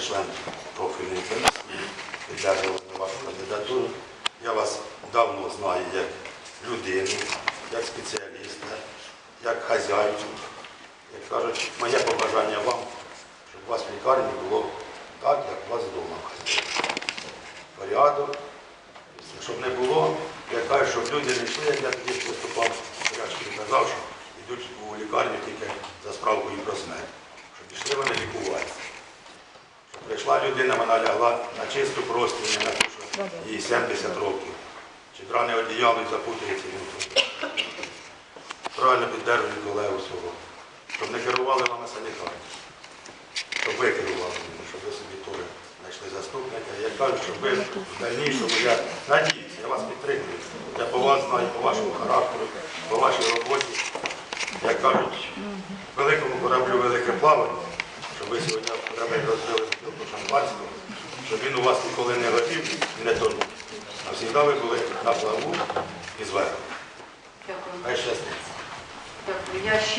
член профільної комісії, піддержували вашу кандидатуру. Я вас давно знаю як людину, як спеціаліста, як хазяйку. Як кажуть, моє побажання вам, щоб у вас в лікарні було так, як у вас вдома. Порядок, щоб не було, я кажу, щоб люди не йшли, як я тоді виступав, я казав, що йдуть у лікарню тільки за справкою про смерть. Щоб пішли вони лікуватися. Щоб прийшла людина, вона лягла на чисту простиню, не на те, що їй 70 років. Чи дране одіяло і запутується він. Правильно піддержую колегу свого. Щоб не керували вами санітарні. Щоб ви керували щоб ви собі теж знайшли заступника. Я кажу, щоб ви в дальнішому, я надіюсь, я вас підтримую. Я по вас знаю, по вашому характеру, по вашій роботі. Як кажуть, великому кораблю велике плавання, щоб ви сьогодні корабель розбили до щоб він у вас ніколи не горів і не тонув. А завжди ви були на плаву і зверху. Дякую. Хай щастить. Дякую.